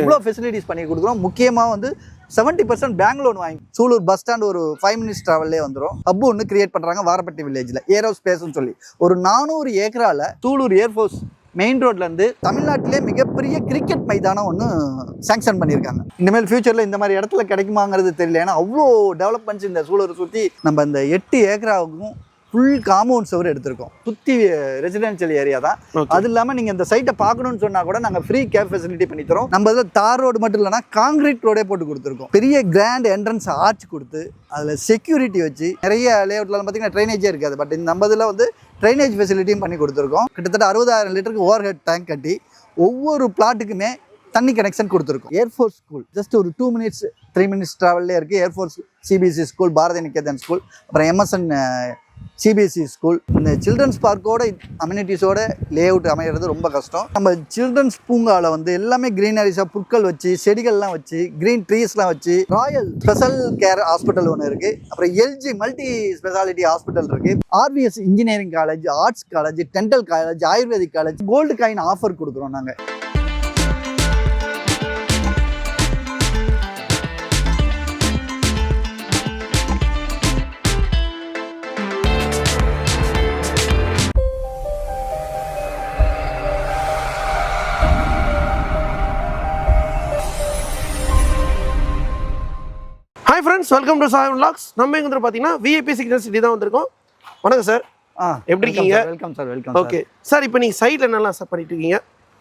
இவ்வளோ ஃபெசிலிட்டிஸ் பண்ணி கொடுக்குறோம். முக்கியமாக வந்து செவன்ட்டி பர்சன்ட் பேங்க் லோன் வாங்கி சூலூர் பஸ் ஸ்டாண்ட் ஒரு ஃபைவ் மினிட்ஸ் ட்ராவல்லே வந்துடும் ஹப்பு ஒன்று கிரியேட் பண்ணுறாங்க வாரப்பட்டி வில்லேஜில் ஏரோ ஸ்பேஸ்னு சொல்லி. ஒரு நானூறு ஏக்கரால சூலூர் ஏர்ஃபோர்ஸ் மெயின் ரோட்லேருந்து தமிழ்நாட்டிலே மிகப்பெரிய கிரிக்கெட் மைதானம் ஒன்று சேங்ஷன் பண்ணியிருக்காங்க. இனிமேல் ஃபியூச்சரில் இந்த மாதிரி இடத்துல கிடைக்குமாங்கிறது தெரியல. ஏன்னா அவ்வளோ டெவலப்மெண்ட்ஸ் இந்த சூழலை சுற்றி நம்ம இந்த எட்டு ஏக்கராவுக்கும் ஃபுல் காம்பவுண்ட் சுவர் எடுத்திருக்கோம். சுற்றி ரெசிடென்ஷியல் ஏரியா தான். அது இல்லாமல் நீங்கள் இந்த சைட்டை பார்க்கணும்னு சொன்னால் கூட நாங்கள் ஃப்ரீ கேப் ஃபெசிலிட்டி பண்ணி தரோம். நம்ம இதில் தார் ரோடு மட்டும் இல்லைனா காங்கிரீட் ரோடே போட்டு கொடுத்துருக்கோம். பெரிய கிராண்ட் என்ட்ரன்ஸ் ஆர்ச் கொடுத்து அதில் செக்யூரிட்டி வச்சு நிறைய லேஅவுட்லாம் பார்த்தீங்கன்னா ட்ரைனேஜே இருக்காது. பட் இந்த நம்ம இதில் வந்து ட்ரைனேஜ் ஃபெசிலிட்டியும் பண்ணி கொடுத்துருக்கோம். கிட்டத்தட்ட அறுபதாயிரம் லிட்டருக்கு ஓவர் ஹெட் டேங்க் கட்டி ஒவ்வொரு பிளாட்டுக்குமே தண்ணி கனெக்ஷன் கொடுத்துருக்கோம். ஏர்ஃபோர்ஸ் ஸ்கூல் ஜஸ்ட் ஒரு டூ மினிட்ஸ் த்ரீ மினிட்ஸ் ட்ராவல்லே இருக்குது Air Force CBSE school Bharathi Niketan school அப்புறம் எம்எஸ்என் சிபிஎஸ்சி ஸ்கூல் இந்த சில்ட்ரன்ஸ் பார்க்கோட அம்யூனிட்டிஸோட லே அவுட் அமைகிறது ரொம்ப கஷ்டம். நம்ம சில்ட்ரன்ஸ் பூங்காவில் வந்து எல்லாமே க்ரீனரிஸாக புற்கள் வச்சு செடிகள்லாம் வச்சு க்ரீன் ட்ரீஸ்லாம் வச்சு ராயல் ஸ்பெஷல் கேர் ஹாஸ்பிட்டல் ஒன்று இருக்குது அப்புறம் எல்ஜி மல்டி ஸ்பெஷாலிட்டி ஹாஸ்பிட்டல் இருக்குது RBS engineering college arts college dental college ayurvedic college gold coin offer கொடுக்குறோம் நாங்கள் ஹாய் ஃப்ரெண்ட்ஸ் வெல்கம் டு சாயம் லாக்ஸ் நம்ம எங்க வந்து பார்த்தீங்கன்னா விஐபி சிக்னல் சிட்டி தான் வந்திருக்கோம். வணக்கம் சார் ஆ எப்படி இருக்கீங்க? Welcome sir welcome okay sir இப்போ நீங்கள் சைடில் என்னெல்லாம் சார் பண்ணிட்டு இருக்கீங்க?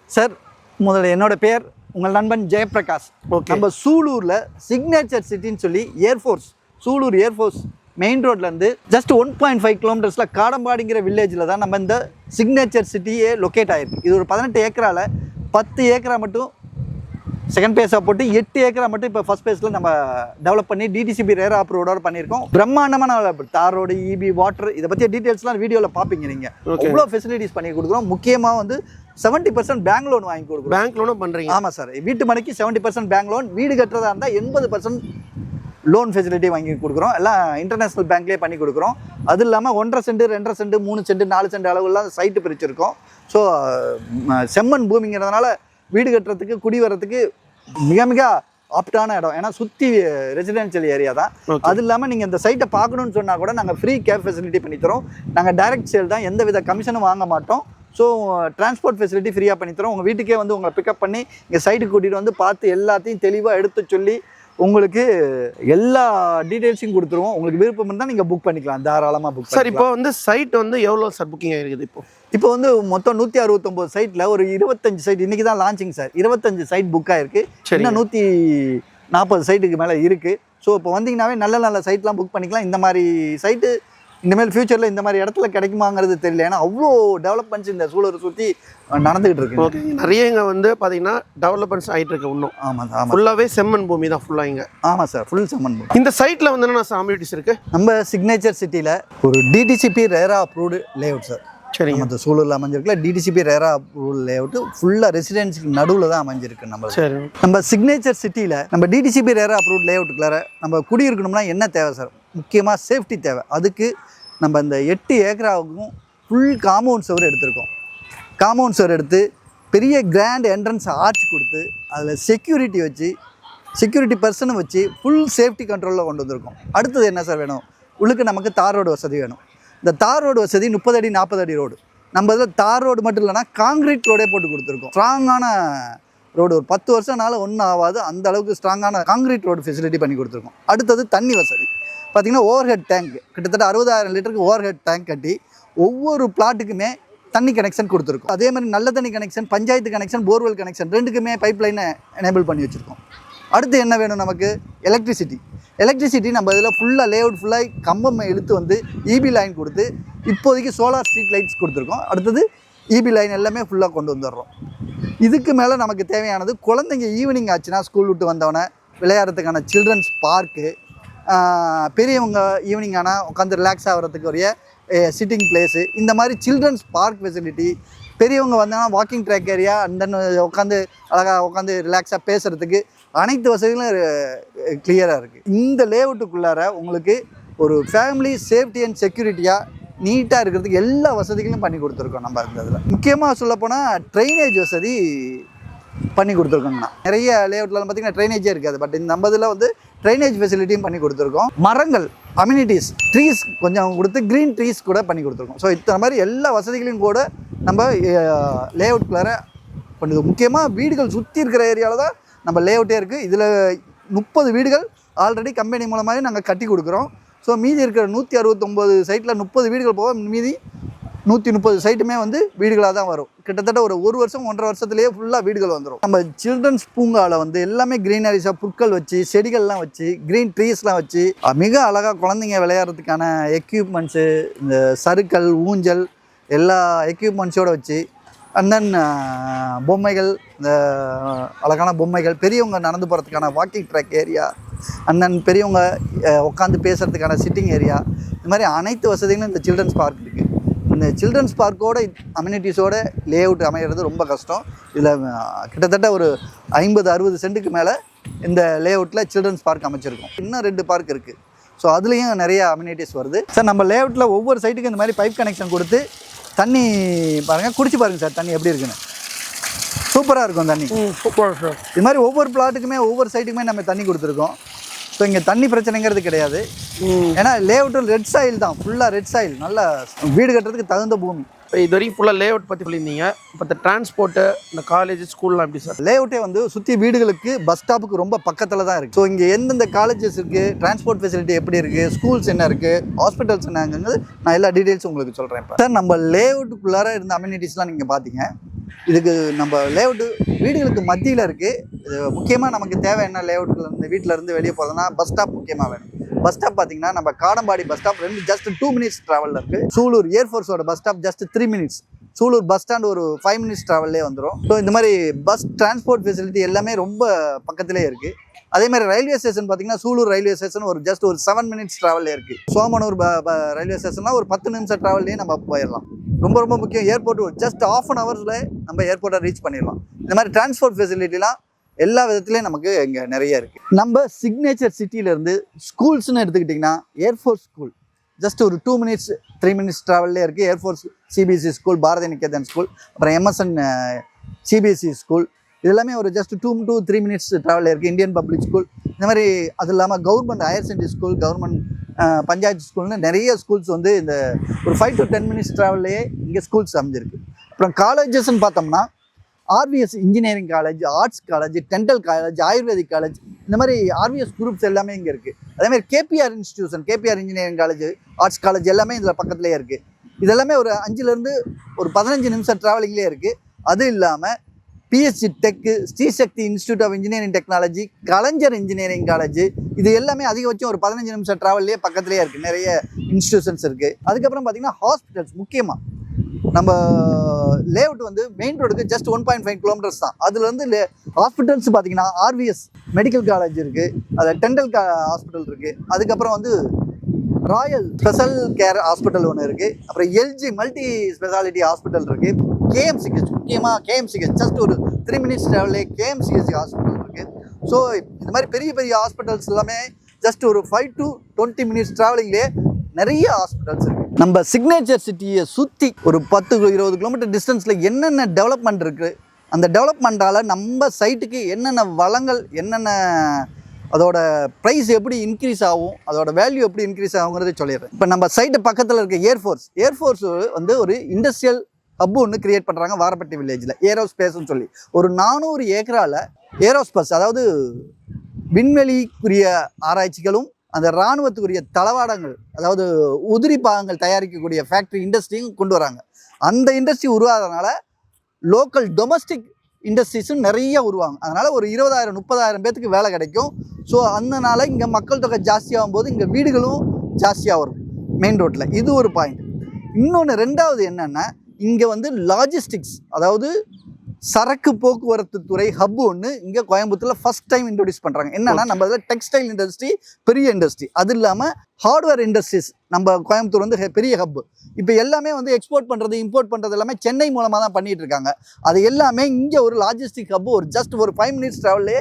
சார் முதல்ல என்னோட பேர் உங்கள் நண்பன் ஜெயபிரகாஷ். ஓகே நம்ம சூலூரில் சிக்னேச்சர் சிட்டின்னு சொல்லி air force Sulur air force main ரோட்லேருந்து ஜஸ்ட் ஒன் பாயிண்ட் ஃபைவ் கிலோமீட்டர்ஸில் காடம்பாடிங்கிற வில்லேஜில் தான் நம்ம இந்த சிக்னேச்சர் சிட்டியே லொக்கேட் ஆகிருக்கு இது ஒரு பதினெட்டு ஏக்கரால பத்து ஏக்கரா மட்டும் செகண்ட் பேஸாக போட்டு எட்டு ஏக்கரா மட்டும் இப்போ ஃபர்ஸ்ட் பேஸில் நம்ம டெவலப் பண்ணி டிடிசிபி ரேர் அப்ரூவோட பண்ணியிருக்கோம். பிரம்மாண்டமான. தார் ரோடு இபி வாட்டர் இதை பற்றிய டீட்டெயில்ஸ்லாம் வீடியோவில் பார்ப்பீங்க நீங்கள். அவ்வளோ ஃபெசிலிட்டிஸ் பண்ணி கொடுக்குறோம். முக்கியமாக வந்து செவன்ட்டி பர்சன்ட் பேங்க் லோன் வாங்கி கொடுக்குறோம். பேங்க் லோனும் பண்ணுறீங்க ஆமாம் சார். வீட்டு மனைக்கு செவன்ட்டி பர்சன்ட் பேங்க் லோன் வீடு கட்டுறதா இருந்தால் எண்பது பர்சன்ட் லோன் ஃபெசிலிட்டி வாங்கி கொடுக்குறோம். எல்லாம் இன்டர்நேஷ்னல் பேங்க்லேயே பண்ணி கொடுக்குறோம். அது இல்லாமல் ஒன்றரை சென்ட் ரெண்டரை சென்ட் மூணு சென்ட் நாலு சென்ட் அளவுலாம் சைட்டு பிரிச்சிருக்கோம். ஸோ செம்மண் பூமிங்கிறதுனால வீடு கட்டுறதுக்கு குடி வர்றதுக்கு மிக மிக ஆப்டான இடம். ஏன்னா சுற்றி ரெசிடென்ஷியல் ஏரியா தான். அது இல்லாமல் நீங்கள் இந்த சைட்டை பார்க்கணுன்னு சொன்னால் கூட நாங்கள் ஃப்ரீ கேப் ஃபெசிலிட்டி பண்ணி தரோம். நாங்கள் டைரக்ட் சேல் தான். எந்த வித கமிஷனும் வாங்க மாட்டோம். ஸோ டிரான்ஸ்போர்ட் ஃபெசிலிட்டி ஃப்ரீயாக பண்ணி தரோம். உங்கள் வீட்டுக்கே வந்து உங்களை பிக்கப் பண்ணி இங்கே சைட்டுக்கு கூட்டிகிட்டு வந்து பார்த்து எல்லாத்தையும் தெளிவாக எடுத்து சொல்லி உங்களுக்கு எல்லா டீட்டெயில்ஸையும் கொடுத்துருவோம். உங்களுக்கு விருப்பம் இருந்தால் நீங்கள் புக் பண்ணிக்கலாம். தாராளமாக புக் சார் இப்போ வந்து சைட் வந்து எவ்வளோ சார் புக்கிங் ஆகிருக்குது இப்போ? இப்போ வந்து மொத்தம் நூற்றி அறுபத்தொம்போது சைட்டில் ஒரு இருபத்தஞ்சு சைட் இன்றைக்கி தான் லான்ச்சிங் சார் இருபத்தஞ்சு சைட் புக் சரிங்க. இன்னும் நூற்றி நாற்பது சைட்டுக்கு மேலே இருக்குது ஸோ இப்போ வந்தீங்கன்னாவே நல்ல நல்ல சைட்லாம் புக் பண்ணிக்கலாம். இந்த மாதிரி சைட்டு இனிமேல் ஃபியூச்சரில் இந்த மாதிரி இடத்துல கிடைக்குமாங்கிறது தெரியல. ஏன்னா அவ்வளோ டெவலப்மெண்ட்ஸ் இந்த சூழலை சுற்றி நடந்துகிட்டு இருக்கு. ஓகே. நிறைய இங்கே வந்து பார்த்தீங்கன்னா டெவலப்மெண்ட்ஸ் ஆகிட்டு இருக்கு இன்னும். ஆமாம் சார் ஃபுல்லாகவே செம்மண் பூமி தான் ஃபுல்லாக இங்கே. ஆமாம் சார் ஃபுல் செம்மன் இந்த சைட்டில் வந்து என்ன சார் அம்யூனிட்டிஸ் இருக்கு? நம்ம சிக்னேச்சர் சிட்டியில் ஒரு டிடிசிபி ரேரா அப்ரூவ்டு லேஅவுட் சார் சரிங்க. இந்த சூழலில் அமைஞ்சிருக்குல டிடிசிபி ரேரா அப்ரூவல் லேஅவுட்டு ஃபுல்லாக ரெசிடென்சிக்கு நடுவில் தான் அமைஞ்சிருக்கு நம்ம. சரி. நம்ம சிக்னேச்சர் சிட்டியில் நம்ம டிடிசிபி ரேரா அப்ரூவ்ட் லேஅவுட்டுக்குள்ளார நம்ம குடியிருக்கணும்னா என்ன தேவை சார் முக்கியமாக சேஃப்டி தேவை. அதுக்கு நம்ம இந்த எட்டு ஏக்கராவுக்கும் ஃபுல் காம்பவுண்ட் சுவர் எடுத்திருக்கோம். காம்பவுண்ட் சுவர் எடுத்து பெரிய கிராண்ட் என்ட்ரன்ஸ் ஆர்ச் கொடுத்து அதில் செக்யூரிட்டி வச்சு செக்யூரிட்டி பர்சனை வச்சு ஃபுல் சேஃப்டி கண்ட்ரோலில் கொண்டு வந்திருக்கோம். அடுத்தது என்ன சார் வேணும்? உள்ளுக்கு நமக்கு தார் ரோடு வசதி வேணும். இந்த தார் ரோடு வசதி முப்பது அடி நாற்பது அடி ரோடு நம்ம இதில் தார் ரோடு மட்டும் இல்லைன்னா காங்கிரீட் ரோடே போட்டு கொடுத்துருக்கோம். ஸ்ட்ராங்கான ரோடு ஒரு பத்து வருஷம்னால ஒன்றும் ஆகாது. அந்த அளவுக்கு ஸ்ட்ராங்கான காங்கிரீட் ரோடு ஃபெசிலிட்டி பண்ணி கொடுத்துருக்கோம். அடுத்தது தண்ணி வசதி. பார்த்தீங்கன்னா ஓவர் ஹெட் டேங்க் கிட்டத்தட்ட அறுபதாயிரம் லிட்டருக்கு ஓவர் ஹெட் டேங்க் கட்டி ஒவ்வொரு பிளாட்டுக்குமே தண்ணி கனெக்ஷன் கொடுத்துருக்கோம். அதே மாதிரி நல்ல தண்ணி connection panchayat connection borewell connection ரெண்டுக்குமே பைப் லைனை எனேபிள் பண்ணி வச்சுருக்கோம். அடுத்து என்ன வேணும் நமக்கு? எலக்ட்ரிசிட்டி எலக்ட்ரிசிட்டி நம்ம இதில் ஃபுல்லாக லேஅவுட் ஃபுல்லாக கம்பம் இழுத்து வந்து இபி லைன் கொடுத்து இப்போதைக்கு சோலார் ஸ்ட்ரீட் லைட்ஸ் கொடுத்துருக்கோம். அடுத்தது இபி லைன் எல்லாமே ஃபுல்லாக கொண்டு வந்துடுறோம். இதுக்கு மேலே நமக்கு தேவையானது குழந்தைங்க ஈவினிங் ஆச்சுன்னா ஸ்கூல் விட்டு வந்தவொடனே விளையாடுறதுக்கான சில்ட்ரன்ஸ் பார்க்கு பெரியவங்க ஈவினிங் ஆனால் உட்காந்து ரிலாக்ஸ் ஆகிறதுக்கு உரிய சிட்டிங் பிளேஸு இந்த மாதிரி சில்ட்ரன்ஸ் பார்க் ஃபெசிலிட்டி பெரியவங்க வந்தாங்கன்னா walking track area and then உட்காந்து அழகாக உட்காந்து ரிலாக்ஸாக பேசுகிறதுக்கு அனைத்து வசதிகளும் கிளியராக இருக்குது இந்த லேஅவுட்டுக்குள்ளார உங்களுக்கு ஒரு ஃபேமிலி சேஃப்டி அண்ட் செக்யூரிட்டியாக நீட்டாக இருக்கிறதுக்கு எல்லா வசதிகளும் பண்ணி கொடுத்துருக்கோம் நம்ம இந்த இதில். முக்கியமாக சொல்லப்போனால் ட்ரைனேஜ் வசதி பண்ணி கொடுத்துருக்கோங்கண்ணா. நிறைய லேஅவுட்லாம் பார்த்தீங்கன்னா ட்ரைனேஜே இருக்காது. பட் இந்த நம்ம இதில் வந்து ட்ரைனேஜ் ஃபெசிலிட்டியும் பண்ணி கொடுத்துருக்கோம். மரங்கள் அம்யூனிட்டிஸ் ட்ரீஸ் கொஞ்சம் கொடுத்து க்ரீன் ட்ரீஸ் கூட பண்ணி கொடுத்துருக்கோம். ஸோ இத்தனை மாதிரி எல்லா வசதிகளையும் கூட நம்ம லேஅவுட்குள்ளார பண்ணுது முக்கியமாக வீடுகள் சுற்றி இருக்கிற ஏரியாவில் தான் நம்ம லேஅவுட்டே இருக்குது இதில் முப்பது வீடுகள் ஆல்ரெடி கம்பெனி மூலமாகவே நாங்கள் கட்டி கொடுக்குறோம். ஸோ மீதி இருக்கிற நூற்றி அறுபத்தொம்போது சைட்டில் முப்பது வீடுகள் போக மீதி நூற்றி முப்பது சைட்டுமே வந்து வீடுகளாக தான் வரும். கிட்டத்தட்ட ஒரு ஒரு வருஷம் ஒன்றரை வருஷத்துலேயே ஃபுல்லாக வீடுகள் வந்துடும் நம்ம சில்ட்ரன்ஸ் பூங்காவில் வந்து எல்லாமே க்ரீனரிஸாக புற்கள் வச்சு செடிகள்லாம் வச்சு க்ரீன் ட்ரீஸ்லாம் வச்சு மிக அழகாக குழந்தைங்க விளையாடுறதுக்கான எக்யூப்மெண்ட்ஸு இந்த சறுக்கல் ஊஞ்சல் எல்லா எக்யூப்மெண்ட்ஸோடு வச்சு அண்ட் தென் பொம்மைகள் இந்த அழகான பொம்மைகள் பெரியவங்க நடந்து போகிறதுக்கான walking track area and then பெரியவங்க உட்காந்து பேசுகிறதுக்கான சிட்டிங் ஏரியா இந்த மாதிரி அனைத்து வசதிகளும் இந்த சில்ட்ரன்ஸ் பார்க் இருக்குது இந்த சில்ட்ரன்ஸ் பார்க்கோட அம்யூனிட்டிஸோட லே அவுட் அமைகிறது ரொம்ப கஷ்டம். இதில் கிட்டத்தட்ட ஒரு ஐம்பது அறுபது சென்ட்டுக்கு மேலே இந்த லே அவுட்டில் சில்ட்ரன்ஸ் பார்க் அமைச்சிருக்கோம். இன்னும் ரெண்டு பார்க் இருக்குது ஸோ அதுலேயும் நிறைய அம்யூனிட்டிஸ் வருது. சார் நம்ம லே அவுட்டில் ஒவ்வொரு சைட்டுக்கும் இந்த மாதிரி பைப் கனெக்ஷன் கொடுத்து தண்ணி பாருங்கள் குடிச்சு பாருங்கள் சார் தண்ணி எப்படி இருக்குன்னு. சூப்பராக இருக்கும் தண்ணி. சூப்பர் சார் இது மாதிரி ஒவ்வொரு பிளாட்டுக்குமே ஒவ்வொரு சைட்டுக்குமே நம்ம தண்ணி கொடுத்துருக்கோம். ஸோ இங்கே தண்ணி பிரச்சனைங்கிறது கிடையாது. ஏன்னா லேஅவுட்டு ரெட் சாயில் தான். ஃபுல்லாக ரெட் சாயில் நல்லா வீடு கட்டுறதுக்கு தகுந்த பூமி. இப்போ இது வரைக்கும் ஃபுல்லாக லே அவுட் பற்றி சொல்லியிருந்தீங்க. இப்போ இந்த டிரான்ஸ்போர்ட்டு இந்த காலேஜ் ஸ்கூல்லாம் எப்படி சார் லேஅவுட்டே வந்து சுற்றி வீடுகளுக்கு பஸ் ஸ்டாப்புக்கு ரொம்ப பக்கத்தில் தான் இருக்குது ஸோ இங்கே எந்தெந்த காலேஜஸ் இருக்குது டிரான்ஸ்போர்ட் ஃபெசிலிட்டி எப்படி இருக்குது ஸ்கூல்ஸ் என்ன இருக்குது ஹாஸ்பிட்டல்ஸ் என்னங்கிறது நான் எல்லா டீட்டெயில்ஸும் உங்களுக்கு சொல்கிறேன் இப்போ. சார் நம்ம லேஅவுட்டுக்குள்ளார இருந்த அம்யூனிட்டிஸ்லாம் நீங்கள் பார்த்தீங்க இதுக்கு நம்ம லேஅவுட்டு வீடுகளுக்கு மத்தியில் இருக்குது இது முக்கியமாக நமக்கு தேவை என்ன லேஅவுட்டில் இருந்து வீட்டில் இருந்து வெளியே போகிறதுனா பஸ் ஸ்டாப் முக்கியமாக வேணும். பஸ் ஸ்டாப் பார்த்தீங்கன்னா நம்ம காடம்பாடி பஸ் ஸ்டாப் ரெண்டு ஜஸ்ட் டூ மினிட்ஸ் ட்ராவலில் இருக்குது Sulur ஏர்ஃபோர்ஸோட bus stop just three minutes Sulur bus stand ஒரு ஃபைவ் மினிட்ஸ் ட்ராவல்லே வந்துடும் ஸோ இந்த மாதிரி பஸ் டிரான்ஸ்போர்ட் ஃபெசிலிட்டி எல்லாமே ரொம்ப பக்கத்திலே இருக்குது அதே மாதிரி ரயில்வே ஸ்டேஷன் பார்த்தீங்கன்னா சூலூர் ரயில்வே ஸ்டேஷன் ஒரு ஜஸ்ட் ஒரு செவன் மினிட்ஸ் ட்ராவல்லே இருக்குது சோமனூர் ரயில்வே ஸ்டேஷன்லாம் ஒரு பத்து நிமிஷம் ட்ராவல்லே நம்ம போயிடலாம். ரொம்ப ரொம்ப முக்கியம். ஏர்போர்ட் ஜஸ்ட் ஆஃப் அன் ஹவர்ஸில் நம்ம ஏர்போர்ட்டை ரீச் பண்ணிடலாம். இந்த மாதிரி டிரான்ஸ்போர்ட் ஃபெசிலிட்டிலாம் எல்லா விதத்துலேயும் நமக்கு இங்கே நிறைய இருக்குது நம்ம சிக்னேச்சர் சிட்டியிலேருந்து ஸ்கூல்ஸ்னு எடுத்துக்கிட்டிங்கன்னா ஏர்ஃபோர்ஸ் ஸ்கூல் ஜஸ்ட் ஒரு டூ மினிட்ஸ் த்ரீ மினிட்ஸ் ட்ராவல்லே இருக்குது air force CBSE school Bharathi Niketan school அப்புறம் எம்எஸ்என் சிபிஎஸ்சி ஸ்கூல் இது எல்லாமே ஒரு just two two three minutes ட்ராவலில் இருக்குது இந்தியன் பப்ளிக் ஸ்கூல் இந்த மாதிரி அது இல்லாமல் government higher secondary school government panchayat ஸ்கூல்னு நிறைய ஸ்கூல்ஸ் வந்து இந்த ஒரு ஃபைவ் டு டென் மினிட்ஸ் ட்ராவல்லையே இங்கே ஸ்கூல்ஸ் அமைஞ்சிருக்கு. அப்புறம் காலேஜஸ்ன்னு பார்த்தோம்னா RVS engineering college arts college dental college ayurvedic college இந்த மாதிரி ஆர்விஎஸ் குரூப்ஸ் எல்லாமே இங்கே இருக்குது அதே மாதிரி KPR institution KPR engineering college arts college எல்லாமே இதில் பக்கத்துலேயே இருக்குது இதெல்லாமே ஒரு அஞ்சுலேருந்து ஒரு பதினஞ்சு நிமிஷம் ட்ராவலிங்லேயே இருக்குது அது இல்லாமல் BSc tech Sri Sakthi institute of engineering technology Kalaignar engineering college இது எல்லாமே அதிகபட்சம் ஒரு பதினஞ்சு நிமிஷம் ட்ராவல்லே பக்கத்துலேயே இருக்குது நிறைய இன்ஸ்டியூஷன்ஸ் இருக்குது அதுக்கப்புறம் பார்த்திங்கன்னா ஹாஸ்பிட்டல்ஸ் முக்கியமாக நம்ம லேஅவுட் வந்து மெயின் ரோடுக்கு just one point five kilometres தான். அதுலேருந்து லே ஹாஸ்பிட்டல்ஸ் பார்த்தீங்கன்னா ஆர்விஎஸ் மெடிக்கல் காலேஜ் இருக்குது அதில் டென்டல் கா ஹாஸ்பிட்டல் இருக்குது அதுக்கப்புறம் வந்து ராயல் ஸ்பெஷல் கேர் ஹாஸ்பிட்டல் ஒன்று இருக்குது அப்புறம் எல்ஜி மல்டி ஸ்பெஷாலிட்டி ஹாஸ்பிட்டல் இருக்குது கேஎம்சிஹெச் முக்கியமாக கேஎம்சிஹெச் ஜஸ்ட் ஒரு த்ரீ மினிட்ஸ் ட்ராவலே கேஎம்சிஹெச் ஹாஸ்பிட்டல் இருக்குது ஸோ இந்த மாதிரி பெரிய பெரிய ஹாஸ்பிட்டல்ஸ் எல்லாமே ஜஸ்ட் ஒரு ஃபைவ் டு டுவெண்ட்டி மினிட்ஸ் ட்ராவலிங்லேயே நிறைய ஹாஸ்பிட்டல்ஸ் இருக்குது நம்ம சிக்னேச்சர் சிட்டியை சுற்றி ஒரு பத்து இருபது கிலோமீட்டர் டிஸ்டன்ஸில் என்னென்ன டெவலப்மெண்ட் இருக்குது அந்த டெவலப்மெண்ட்டால் நம்ம சைட்டுக்கு என்னென்ன வளங்கள் என்னென்ன அதோட ப்ரைஸ் எப்படி இன்க்ரீஸ் ஆகும் அதோட வேல்யூ எப்படி இன்க்ரீஸ் ஆகுங்கிறத சொல்லிடுறேன். இப்போ நம்ம சைட்டு பக்கத்தில் இருக்க ஏர்ஃபோர்ஸ் ஏர்ஃபோர்ஸ் வந்து ஒரு இண்டஸ்ட்ரியல் ஹப்பு ஒன்று கிரியேட் பண்ணுறாங்க வாரப்பட்டி வில்லேஜில் ஏரோஸ்பேஸ்னு சொல்லி. ஒரு நானூறு ஏக்கரால் ஏரோஸ்பேஸ் அதாவது விண்வெளிக்குரிய ஆராய்ச்சிகளும் அந்த இராணுவத்துக்குரிய தளவாடங்கள் அதாவது உதிரி பாகங்கள் தயாரிக்கக்கூடிய ஃபேக்ட்ரி இண்டஸ்ட்ரியும் கொண்டு வராங்க. அந்த இண்டஸ்ட்ரி உருவாகிறதுனால லோக்கல் டொமஸ்டிக் இண்டஸ்ட்ரீஸும் நிறைய உருவாங்க அதனால் ஒரு இருபதாயிரம் முப்பதாயிரம் பேத்துக்கு வேலை கிடைக்கும். ஸோ அதனால் இங்கே மக்கள் தொகை ஜாஸ்தியாகும் போது இங்கே வீடுகளும் ஜாஸ்தியாக வரும் மெயின் ரோட்டில் இது ஒரு பாயிண்ட் இன்னொன்று ரெண்டாவது என்னென்னா இங்கே வந்து லாஜிஸ்டிக்ஸ் அதாவது சரக்கு போக்குவரத்து துறை ஹப் ஒன்று இங்கே கோயம்புத்தூரில் ஃபர்ஸ்ட் டைம் இன்ட்ரடியூஸ் பண்ணுறாங்க என்னன்னா நம்ம இதில் டெக்ஸ்டைல் இண்டஸ்ட்ரி பெரிய இண்டஸ்ட்ரி அது இல்லாமல் ஹார்ட்வேர் இண்டஸ்ட்ரீஸ் நம்ம கோயம்புத்தூர் வந்து பெரிய ஹப் இப்போ எல்லாமே வந்து எக்ஸ்போர்ட் பண்ணுறது இம்போர்ட் பண்ணுறது எல்லாமே சென்னை மூலமாக தான் பண்ணிட்டு இருக்காங்க. அது எல்லாமே இங்கே ஒரு லாஜிஸ்டிக் ஹப் ஒரு ஜஸ்ட் ஒரு ஃபைவ் மினிட்ஸ் ட்ராவல்லே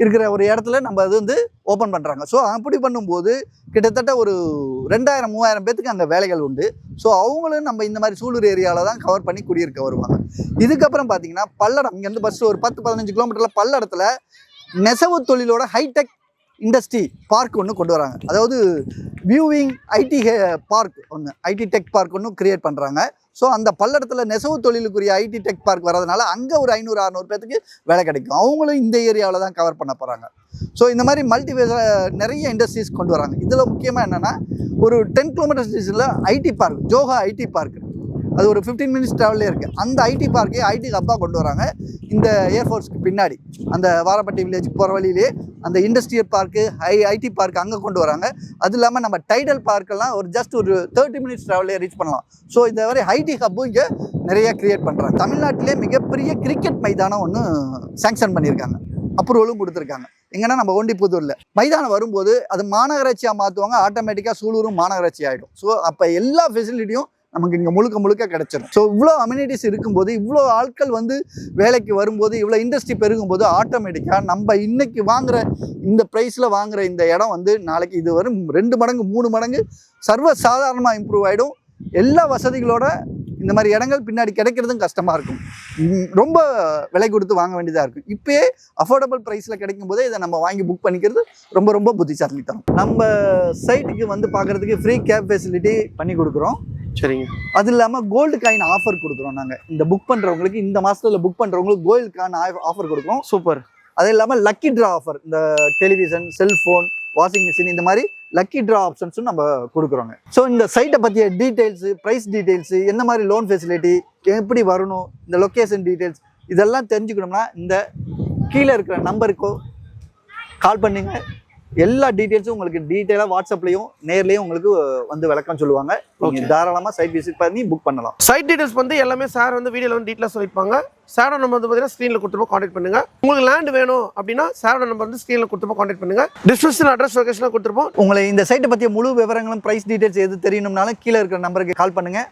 இருக்கிற ஒரு இடத்துல நம்ம அது வந்து ஓப்பன் பண்ணுறாங்க ஸோ அப்படி பண்ணும்போது கிட்டத்தட்ட ஒரு ரெண்டாயிரம் மூவாயிரம் பேத்துக்கு அங்கே வேலைகள் உண்டு. ஸோ அவங்களும் நம்ம இந்த மாதிரி சூலூர் ஏரியாவில் தான் கவர் பண்ணி குடியிருக்க வருவாங்க. இதுக்கப்புறம் பார்த்தீங்கன்னா பல்லடம் இங்கேருந்து பஸ் ஒரு பத்து பதினஞ்சு கிலோமீட்டரில் பல்லடத்தில் நெசவு தொழிலோட ஹைடெக் இண்டஸ்ட்ரி பார்க் ஒன்று கொண்டு வராங்க. அதாவது வியூவிங் ஐடி பார்க் ஒன்று ஐடி டெக் பார்க் ஒன்று கிரியேட் பண்ணுறாங்க ஸோ அந்த பல்லடத்தில் நெசவு தொழிலுக்குரிய ஐடி டெக் பார்க் வரதுனால அங்கே ஒரு ஐநூறு அறநூறு பேத்துக்கு வேலை கிடைக்கும். அவங்களும் இந்த ஏரியாவில் தான் கவர் பண்ண போகிறாங்க ஸோ இந்த மாதிரி மல்டி நிறைய இண்டஸ்ட்ரீஸ் கொண்டு வராங்க. இதில் முக்கியமாக என்னென்னா ஒரு டென் கிலோமீட்டர் டிஸ்டன்ஸில் ஐடி பார்க் ஜோகா ஐடி பார்க் அது ஒரு ஃபிஃப்டீன் மினிட்ஸ் ட்ராவலே இருக்குது அந்த ஐடி பார்க்கே ஐடி ஹப்பாக கொண்டு வராங்க. இந்த ஏர்ஃபோர்ஸ்க்கு பின்னாடி அந்த வாரப்பட்டி வில்லேஜுக்கு போகிற வழியிலே அந்த industrial park I IT park அங்கே கொண்டு வராங்க. அது இல்லாமல் நம்ம டைடல் பார்க்கெல்லாம் ஒரு ஜஸ்ட் ஒரு தேர்ட்டி மினிட்ஸ் ட்ராவலே ரீச் பண்ணலாம். ஸோ இந்த மாதிரி ஐடி ஹப்பும் இங்கே நிறைய க்ரியேட் பண்ணுறாங்க தமிழ்நாட்டிலே மிகப்பெரிய கிரிக்கெட் மைதானம் ஒன்று சேங்ஷன் பண்ணியிருக்காங்க. அப்ரூவலும் கொடுத்துருக்காங்க. எங்கன்னா நம்ம ஒண்டிப்புதூரில் மைதானம் வரும்போது அது மாநகராட்சியாக மாற்றுவாங்க ஆட்டோமேட்டிக்காக சூலூரும் மாநகராட்சி ஆகிடும் ஸோ அப்போ எல்லா ஃபெசிலிட்டியும் நமக்கு இங்கே முழுக்க முழுக்க கிடைச்சிடும் ஸோ இவ்வளோ அம்யூனிட்டிஸ் இருக்கும்போது இவ்வளோ ஆட்கள் வந்து வேலைக்கு வரும்போது இவ்வளோ இண்டஸ்ட்ரி பெருகும்போது ஆட்டோமேட்டிக்காக நம்ம இன்னைக்கு வாங்குகிற இந்த ப்ரைஸில் வாங்குகிற இந்த இடம் வந்து நாளைக்கு இது வரும். ரெண்டு மடங்கு மூணு மடங்கு சர்வ சாதாரணமாக இம்ப்ரூவ் ஆகிடும் எல்லா வசதிகளோட இந்த மாதிரி இடங்கள் பின்னாடி கிடைக்கிறதும் கஷ்டமாக இருக்கும். ரொம்ப விலை கொடுத்து வாங்க வேண்டியதாக இருக்கும். இப்போயே அஃபோர்டபுள் ப்ரைஸில் கிடைக்கும் போதே இதை நம்ம வாங்கி புக் பண்ணிக்கிறது ரொம்ப ரொம்ப புத்திசாலித்தனம். நம்ம சைட்டுக்கு வந்து பார்க்குறதுக்கு ஃப்ரீ கேப் ஃபெசிலிட்டி பண்ணி கொடுக்குறோம். சரிங்க. அது இல்லாமல் கோல்டு காயின் ஆஃபர் கொடுக்குறோம் நாங்கள் இந்த புக் பண்ணுறவங்களுக்கு இந்த மாதத்தில் புக் பண்ணுறவங்களுக்கு கோல்டு காயின் ஆஃபர் கொடுக்குறோம். சூப்பர். அது இல்லாமல் லக்கி ட்ரா ஆஃபர் இந்த டெலிவிஷன் செல்ஃபோன் வாஷிங் மிஷின் இந்த மாதிரி லக்கி ட்ரா ஆப்ஷன்ஸும் நம்ம கொடுக்குறோங்க. ஸோ இந்த சைட்டை பற்றிய டீட்டெயில்ஸு ப்ரைஸ் டீட்டெயில்ஸு என்ன மாதிரி லோன் ஃபெசிலிட்டி எப்படி வரணும் இந்த லொக்கேஷன் டீட்டெயில்ஸ் இதெல்லாம் தெரிஞ்சுக்கணும்னா இந்த கீழே இருக்கிற நம்பருக்கோ கால் பண்ணுங்க. எல்லா டீட்டெயில்ஸும் உங்களுக்கு டீட்டெயிலாக வாட்ஸ்அப்லேயும் நேர்லேயும் உங்களுக்கு வந்து விளக்கம் சொல்லுவாங்க. நீங்கள். தாராளமாக சைட் விசிட் பண்ணி புக் பண்ணலாம். சைட் டீடைல்ஸ் வந்து எல்லாமே சார் வந்து வீடியோவில் வந்து டீட்டெயிலாக சொல்லியிருப்பாங்க. சாரோட நம்பர் வந்து பார்த்தீங்கன்னா ஸ்க்ரீனில் கொடுத்துருப்போம் காண்டாக்ட் பண்ணுங்க. உங்களுக்கு லேண்ட் வேணும் அப்படின்னா சாரோட நம்பர் வந்து ஸ்க்ரீனில் கொடுத்துருப்போம் காண்டாக்ட் பண்ணுங்க. டிஸ்கிரிப்ஷன் அட்ரஸ் லொகேஷனாக கொடுத்துருப்போம். உங்களை இந்த சைட்டை பற்றிய முழு விவரங்களும் ப்ரைஸ் டீட்டெயில்ஸ் எது தெரியணும்னாலும் கீழே இருக்கிற நம்பருக்கு கால் பண்ணுங்க.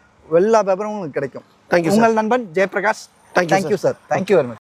எல்லா விவரமும் உங்களுக்கு கிடைக்கும். தேங்க்யூ உங்கள் நண்பன் Jayaprakash. Thank you sir thank you very much